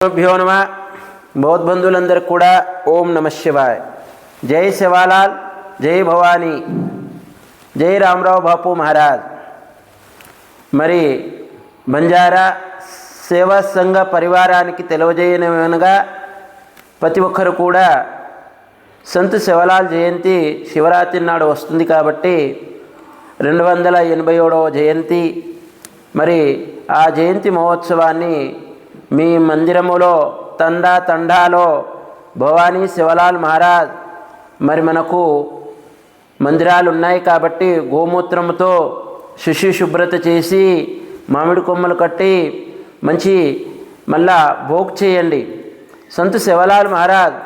భ్యో నమ. బౌద్ధబంధువులందరికీ కూడా ఓం నమ శివాయ్. జై శివాలాల్ జై భవానీ జై రామరావు బాపు మహారాజ్. మరి బంజారా సేవా సంఘ పరివారానికి తెలియజేయనగా ప్రతి ఒక్కరు కూడా సంత్ శివలాల్ జయంతి శివరాత్రి నాడు వస్తుంది కాబట్టి రెండు వందల ఎనభై ఏడవ జయంతి. మరి ఆ జయంతి మహోత్సవాన్ని మీ మందిరములో తండా తండాలో భవానీ శివలాల్ మహారాజ్. మరి మనకు మందిరాలు ఉన్నాయి కాబట్టి గోమూత్రముతో శిశు శుభ్రత చేసి మామిడి కొమ్మలు కట్టి మంచి మళ్ళా భోగ్ చేయండి. సంత్ శివలాల్ మహారాజ్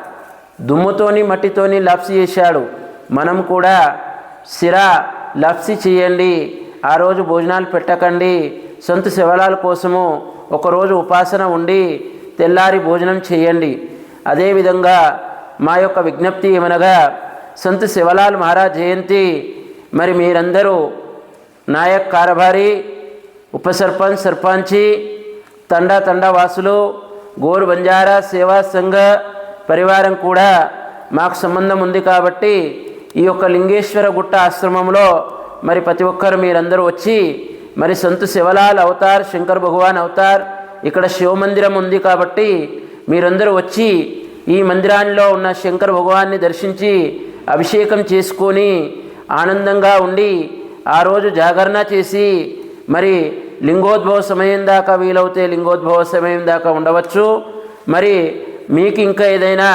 దుమ్ముతోని మట్టితోని లప్సి చేశాడు. మనం కూడా సిరా లప్సి చేయండి. ఆ రోజు భోజనాలు పెట్టకండి. సొంత శివలాల కోసము ఒకరోజు ఉపాసన ఉండి తెల్లారి భోజనం చేయండి. అదేవిధంగా మా యొక్క విజ్ఞప్తి ఏమనగా సంత శివలాల్ మహారాజ్ జయంతి. మరి మీరందరూ నాయక్ కారభారి ఉప సర్పంచ్ సర్పంచి తండా తండా వాసులు గోరు బంజారా సేవా సంఘ పరివారం కూడా మాకు సంబంధం ఉంది కాబట్టి ఈ యొక్క లింగేశ్వర గుట్ట ఆశ్రమంలో మరి ప్రతి ఒక్కరు మీరందరూ వచ్చి మరి సంతు శివలాల్ అవతార్ శంకర్ భగవాన్ అవతార్ ఇక్కడ శివ మందిరం ఉంది కాబట్టి మీరందరూ వచ్చి ఈ మందిరాల్లో ఉన్న శంకర్ భగవాన్ని దర్శించి అభిషేకం చేసుకొని ఆనందంగా ఉండి ఆ రోజు జాగరణ చేసి మరి లింగోద్భవ సమయం దాకా వీలవుతే లింగోద్భవ సమయం దాకా ఉండవచ్చు. మరి మీకు ఇంకా ఏదైనా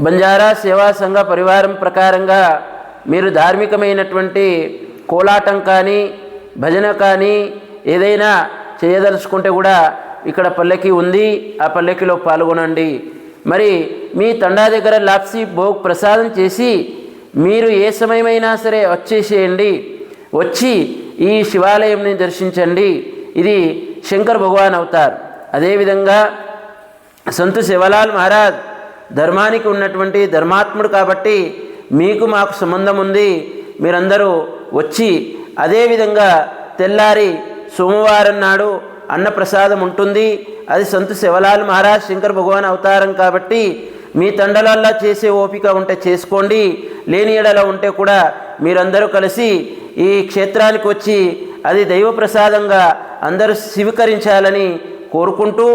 బంజారా సేవా సంఘ పరివారం ప్రకారంగా మీరు ధార్మికమైనటువంటి కోలాటం కానీ భజన కానీ ఏదైనా చేయదలుచుకుంటే కూడా ఇక్కడ పల్లెకి ఉంది. ఆ పల్లెకిలో పాల్గొనండి. మరి మీ తండా దగ్గర లాప్సీ భోగ్ ప్రసాదం చేసి మీరు ఏ సమయమైనా సరే వచ్చేసేయండి. వచ్చి ఈ శివాలయంని దర్శించండి. ఇది శంకర్ భగవాన్ అవుతారు. అదేవిధంగా సంతు శివలాల్ మహారాజ్ ధర్మానికి ఉన్నటువంటి ధర్మాత్ముడు కాబట్టి మీకు మాకు సంబంధం ఉంది. మీరందరూ వచ్చి అదేవిధంగా తెల్లారి సోమవారం నాడు అన్నప్రసాదం ఉంటుంది. అది సంతు శివలాల్ మహారాజ్ శంకర్ భగవాన్ అవతారం కాబట్టి మీ తండలల్లా చేసే ఓపిక ఉంటే చేసుకోండి. లేని ఎడల ఉంటే కూడా మీరందరూ కలిసి ఈ క్షేత్రానికి వచ్చి అది దైవ ప్రసాదంగా అందరూ స్వీకరించాలని కోరుకుంటూ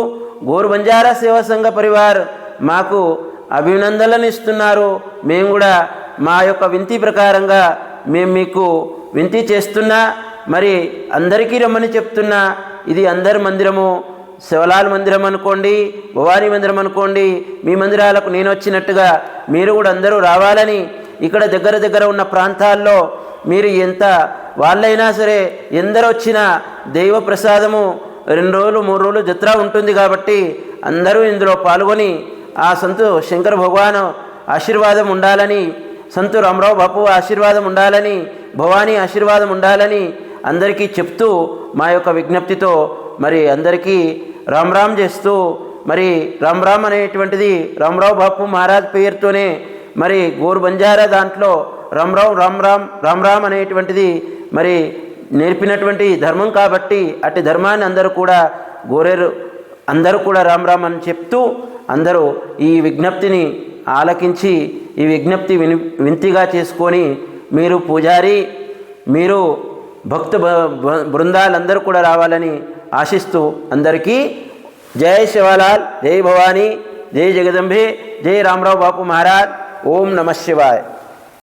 గోరు బంజారా సేవా సంఘ పరివార్ మాకు అభినందనలు ఇస్తున్నారు. మేము కూడా మా యొక్క వింతి ప్రకారంగా మేము మీకు వింతి చేస్తున్నా మరి అందరికీ రమ్మని చెప్తున్నా ఇది అందరి మందిరము శివలాల్ మందిరం అనుకోండి భవానీ మందిరం అనుకోండి మీ మందిరాలకు నేను వచ్చినట్టుగా మీరు కూడా అందరూ రావాలని ఇక్కడ దగ్గర దగ్గర ఉన్న ప్రాంతాల్లో మీరు ఎంత వాళ్ళైనా సరే ఎందరు వచ్చినా దైవ ప్రసాదము రెండు రోజులు మూడు రోజులు జత్ర ఉంటుంది కాబట్టి అందరూ ఇందులో పాల్గొని ఆ సంతు శంకర భగవాన్ ఆశీర్వాదం ఉండాలని సంతు రామరావు బాపు ఆశీర్వాదం ఉండాలని భవానీ ఆశీర్వాదం ఉండాలని అందరికీ చెప్తూ మా యొక్క విజ్ఞప్తితో మరి అందరికీ రామ్ రామ్ చేస్తూ మరి రామ్ రామ్ అనేటువంటిది రామరావు బాపు మహారాజ్ పేరుతోనే మరి గోరు బంజారా దాంట్లో రామరావు రామ్ రామ్ రామ్ రామ్ అనేటువంటిది మరి నేర్పినటువంటి ధర్మం కాబట్టి అట్టి ధర్మాన్ని అందరూ కూడా గోరేరు అందరూ కూడా రామ్ రామ్ అని చెప్తూ అందరూ ఈ విజ్ఞప్తిని ఆలకించి ఈ విజ్ఞప్తి విని వింతిగా చేసుకొని మీరు పూజారి మీరు భక్తు బ- బృందాలందరూ కూడా రావాలని ఆశిస్తూ అందరికీ జై శివలాల్ జై భవానీ జై జగదంబే జై రామరావు బాపు మహారాజ్ ఓం నమ శివాయ్.